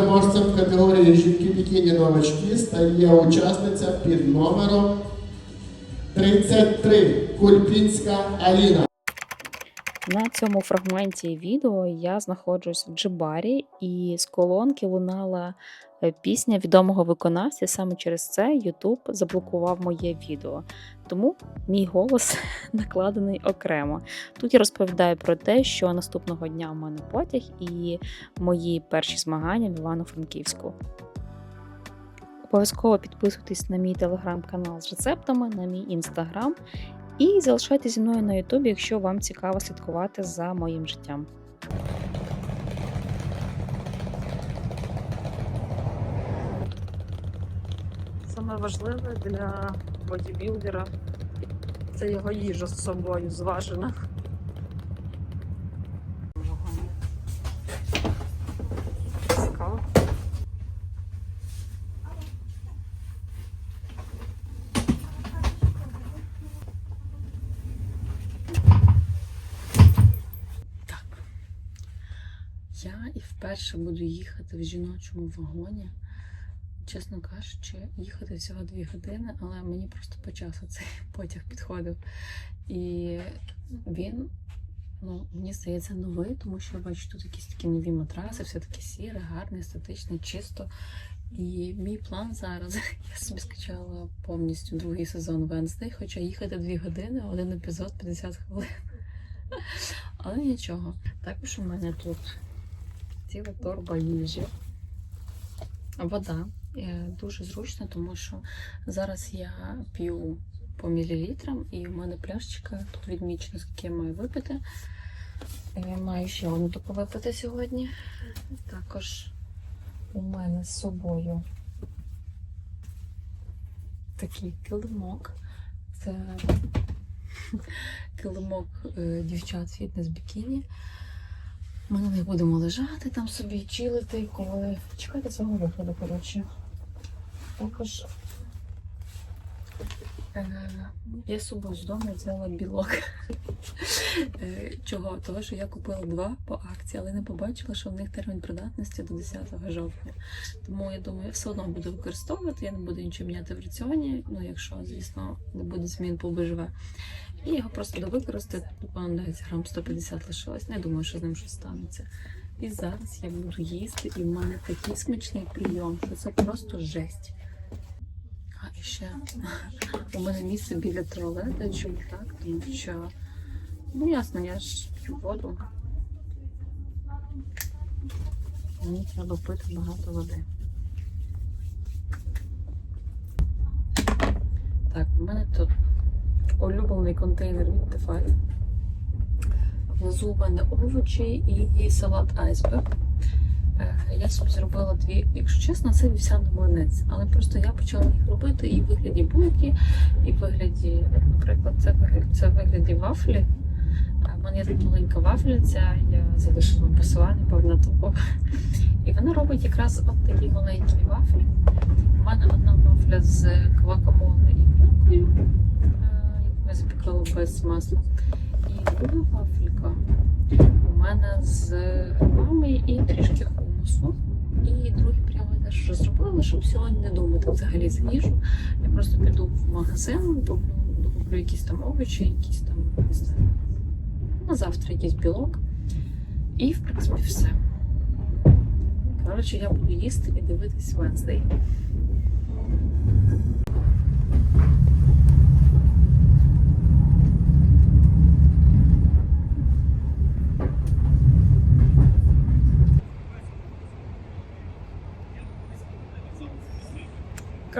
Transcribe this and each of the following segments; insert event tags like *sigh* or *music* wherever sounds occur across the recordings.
Переможцем категорії жінки бікіні новачки стає учасниця під номером 33 Кульпінська Аліна. На цьому фрагменті відео я знаходжусь в Джибарі, і з колонки лунала пісня відомого виконавця. Саме через це YouTube заблокував моє відео. Тому мій голос *laughs* накладений окремо. Тут я розповідаю про те, що наступного дня у мене потяг і мої перші змагання в Івано-Франківську. Обов'язково підписуйтесь на мій телеграм-канал з рецептами, на мій інстаграм. І залишайтеся зі мною на Ютубі, якщо вам цікаво слідкувати за моїм життям. Саме важливе для бодібілдера це його їжа з собою зважена. Цікаво. Я і вперше буду їхати в жіночому вагоні. Чесно кажучи, їхати всього дві години, але мені просто по часу цей *laughs* потяг підходив. І він, ну, мені здається, новий, тому що я бачу тут якісь такі нові матраси, все таке сіре, гарне, естетичне, чисто. І мій план зараз, *laughs* я собі скачала повністю другий сезон Венздей, хоча їхати дві години, один епізод 50 хвилин. *laughs* Але нічого. Також у мене тут ціла торба їжі. Вода. Е, Дуже зручно, тому що зараз я п'ю по мілілітрам, і у мене пляшечка тут відмічено, скільки я маю випити. Я маю ще одну таку випити сьогодні. Також у мене з собою такий килимок. Це килимок е, дівчат фітнес бікіні. Ми на них будемо лежати там собі, чилити, коли чекати свого виходу, коротше. Також е, я з собою з дому взяла білок. Е, Чого? Того, що я купила два по акції, але не побачила, що в них термін придатності до 10 жовтня. Тому я думаю, я все одно буду використовувати, я не буду нічого міняти в раціоні, ну якщо, звісно, не буде змін по БЖВ. І його просто довикористати, десь грам 150 лишилось. Не думаю, що з ним щось станеться. І зараз я буду їсти, і в мене такий смачний прийом, що це просто жесть. Ще у мене місце біля туалету, чому так? Тому що, ну ясно, я ж п'ю воду. Мені треба пити багато води. Так, у мене тут улюблений контейнер від T5. Внизу у мене овочі і салат айсберг. Е, Я собі зробила дві, якщо чесно, це вівсяний млинець. Але просто я почала їх робити і в вигляді булки, і в вигляді, наприклад, це, це в вигляді вафлі. А в мене є тут маленька вафляця, я залишила посилання, певно, того. І вона робить якраз от такі маленькі вафлі. У мене одна вафля з квакамоле і булкою, е, яку я запікала без масла. І друга вафелька у мене з грибами і трішки хумусу. І другий прямо я теж вже зробила, щоб сьогодні не думати взагалі за їжу. Я просто піду в магазин, куплю, куплю якісь там овочі, якісь там не знаю, на завтра якийсь білок. І, в принципі, все. Коротше, я буду їсти і дивитись Wednesday.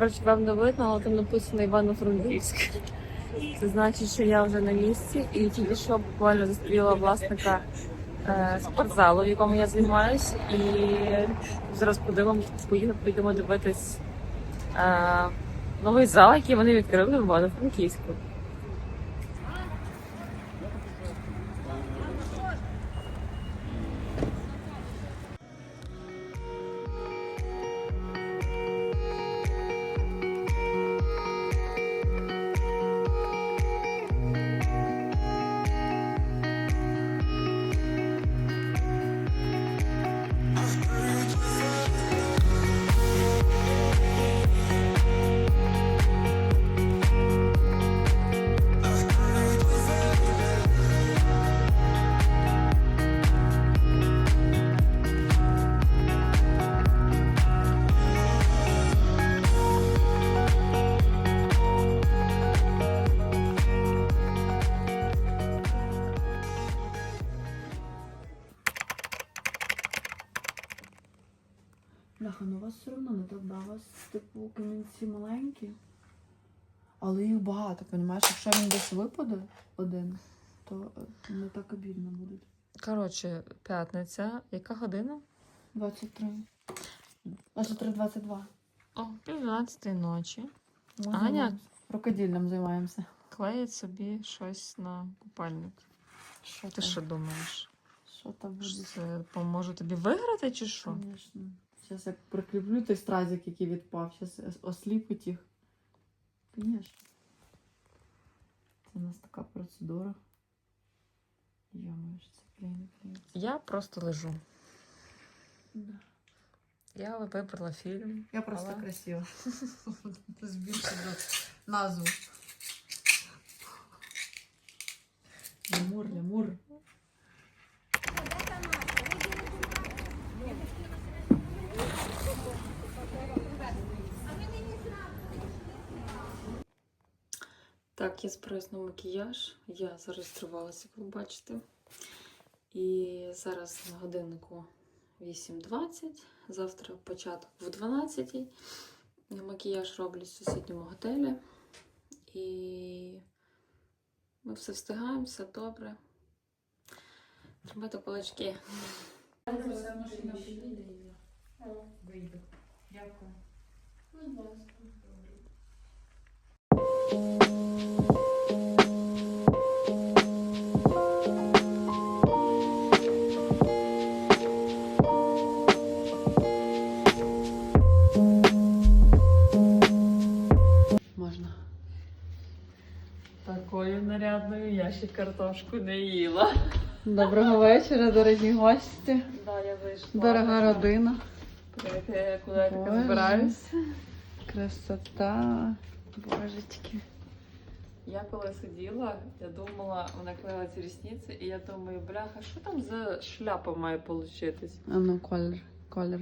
Коротше, вам не видно, але там написано Івано-Франківськ. Це значить, що я вже на місці і тільки що буквально зустріла власника е, спортзалу, в якому я займаюся, і зараз подивимося, поїдемо, поїдемо дивитись е, новий зал, який вони відкрили в Івано-Франківську. Бляха, ну у вас все одно не так, да? У вас, типу, камінці маленькі. Але їх багато, понімаєш? Якщо він десь випаде один, то е, не так обідно буде. Коротше, п'ятниця. Яка година? 23. 23-22. О, пів 12 ночі. Ми Аня? Рукоділлям займаємося. Клеїть собі щось на купальник. Що Ти там? що думаєш? Що там буде? Це поможе тобі виграти чи що? Звісно. Зараз я прикріплю той стразик, який відпав. Зараз осліпить їх. Звісно. Це у нас така процедура. Йомаю, це клеїне клеїться. Я просто лежу. Да. Я вибрала фільм. Я просто Але- красива. *laughs* Збільшила назву. Лемур, лемур. Так, я збираюсь на макіяж. Я зареєструвалася, як ви бачите. І зараз на годиннику 8.20. Завтра початок в 12. Макіяж роблю в сусідньому готелі. І ми все встигаємо, все добре. Тримайте кулачки. Вийду. Дякую. Такою нарядною я ще картошку не їла. Доброго вечора, дорогі гості. Да, я вийшла. Дорога родина. Подивіться, куди я Боже. таке збираюсь. Красота. Божечки. Я коли сиділа, я думала, вона клеїла ці рісниці, і я думаю, бляха, що там за шляпа має получитись? А ну, колір. Колір.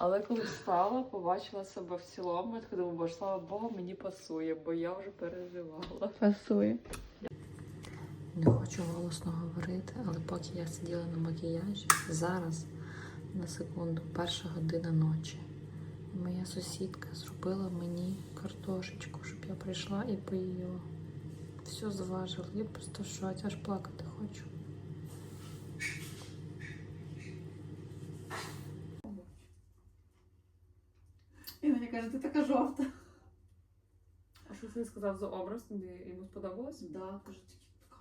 Але коли встала, побачила себе в цілому, я думаю, боже, слава Богу, мені пасує, бо я вже переживала. Пасує. Не хочу голосно говорити, але поки я сиділа на макіяжі, зараз, на секунду, перша година ночі. Моя сусідка зробила мені картошечку, щоб я прийшла і поїла. Все зважила, я просто в шоці, аж плакати хочу. Каже, ти така жовта. А що ти сказав за образ? Тобі йому сподобалось? Да, кажу, такі така.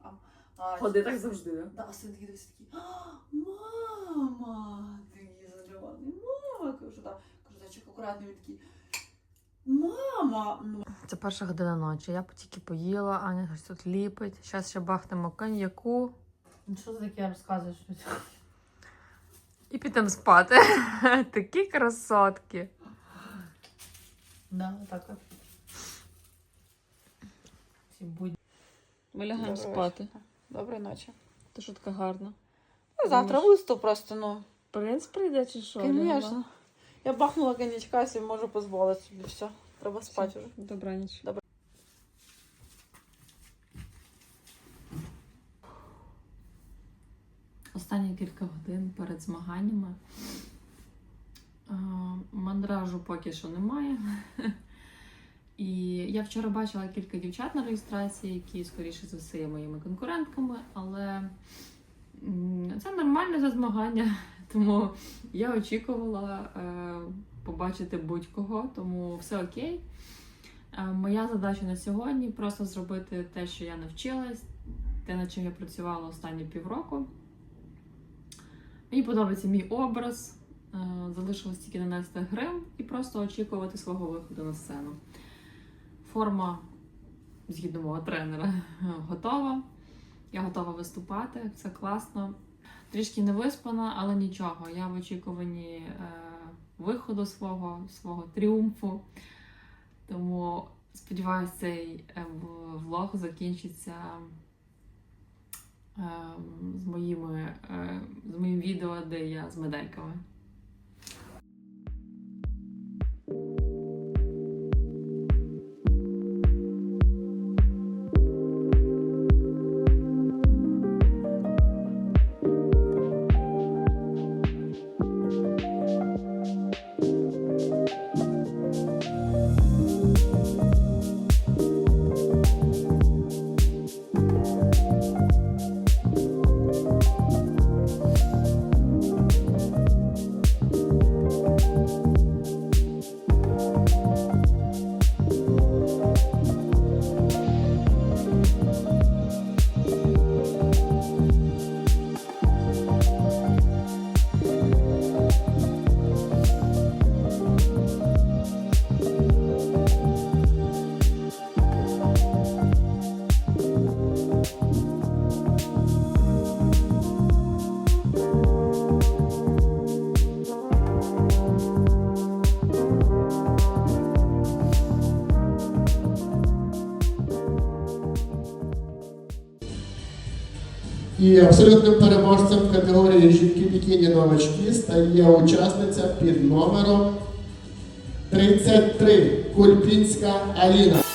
А, а, Ходи так завжди, да? А син такий дивиться такий, «А, мама! Такий задоволений, мама! Кажу, да. Кажу, зайчик акуратний, він такий, мама! Ну, Це перша година ночі. Я тільки поїла, Аня щось тут ліпить. Зараз ще бахнемо коньяку ну що ти таке розказуєш? і підемо спати. *laughs* Такі красотки. Да, так от. Всі будь. Ми лягаємо Добрий спати. Доброї ночі. Ти що така гарна? Ну, завтра виступ просто, ну. Принц прийде чи що? Звісно. Я бахнула коньячка, собі можу дозволити собі все. Треба спати вже. Добраніч. Добре. Останні кілька годин перед змаганнями. Мандражу поки що немає. *laughs* І я вчора бачила кілька дівчат на реєстрації, які, скоріше за все, є моїми конкурентками, але це нормально за змагання, *laughs* тому я очікувала е, побачити будь-кого, тому все окей. Е, Моя задача на сьогодні просто зробити те, що я навчилась, те, над чим я працювала останні півроку. Мені подобається мій образ. Е, Залишилось тільки нанести грим і просто очікувати свого виходу на сцену. Форма, згідно мого тренера, *laughs* готова. Я готова виступати, це класно. Трішки не виспана, але нічого. Я в очікуванні е, виходу свого, свого тріумфу. Тому сподіваюся, цей е, влог закінчиться е, з, моїми, е, з моїм відео, де я з медальками. you І абсолютним переможцем в категорії жінки бікіні новачки стає учасниця під номером 33 Кульпінська Аліна.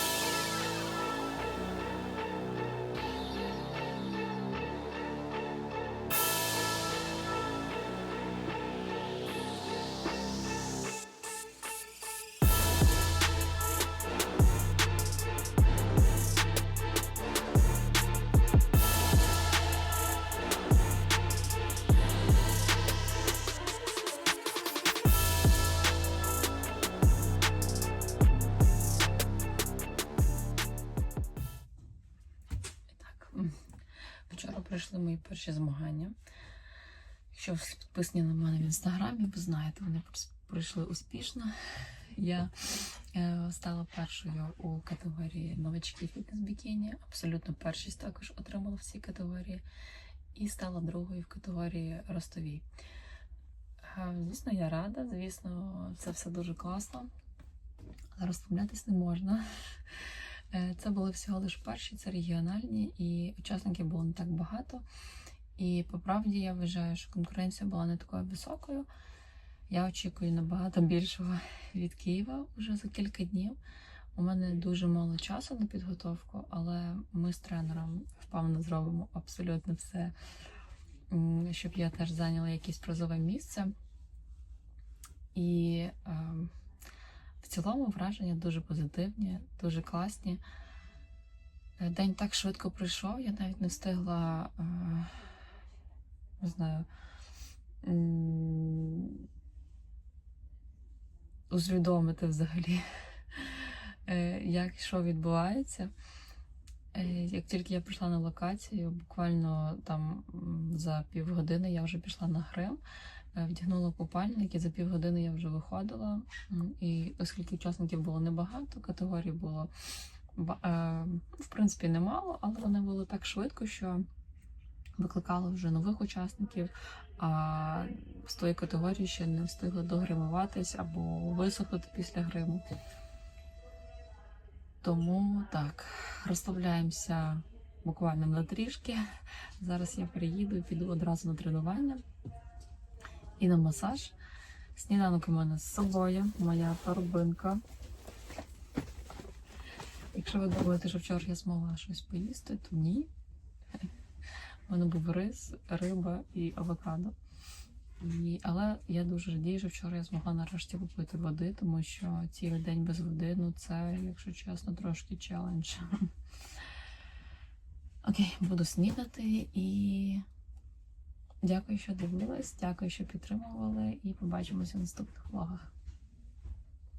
Якщо підписані на мене в інстаграмі, ви знаєте, вони пройшли успішно. Я е, стала першою у категорії новачки фітнес бікіні. Абсолютно першість також отримала в цій категорії. І стала другою в категорії ростовій. Е, Звісно, я рада, звісно, це все дуже класно. Але розслаблятись не можна. Е, Це були всього лише перші, це регіональні, і учасників було не так багато. І по правді я вважаю, що конкуренція була не такою високою. Я очікую набагато більшого від Києва вже за кілька днів. У мене дуже мало часу на підготовку, але ми з тренером впевнено зробимо абсолютно все, щоб я теж зайняла якесь призове місце. І ем, в цілому враження дуже позитивні, дуже класні. Е, День так швидко пройшов, я навіть не встигла, е, не знаю, усвідомити взагалі, *laughs* е, як що відбувається. Е, Як тільки я прийшла на локацію, буквально там за півгодини я вже пішла на грим, е, вдягнула купальник і за півгодини я вже виходила. І оскільки учасників було небагато, категорій було в принципі немало, але вони були так швидко, що викликали вже нових учасників. А з тої категорії ще не встигли догримуватись або висохнути після гриму. Тому так, розслабляємося буквально на трішки. Зараз я приїду і піду одразу на тренування і на масаж. Сніданок у мене з собою, моя торбинка. Якщо ви думаєте, що вчора я змогла щось поїсти, то ні. У мене був рис, риба і авокадо. І, але я дуже радію, що вчора я змогла нарешті попити води, тому що цілий день без води, ну це, якщо чесно, трошки челендж. *laughs* Окей, буду снідати і дякую, що дивились, дякую, що підтримували, і побачимося в наступних влогах.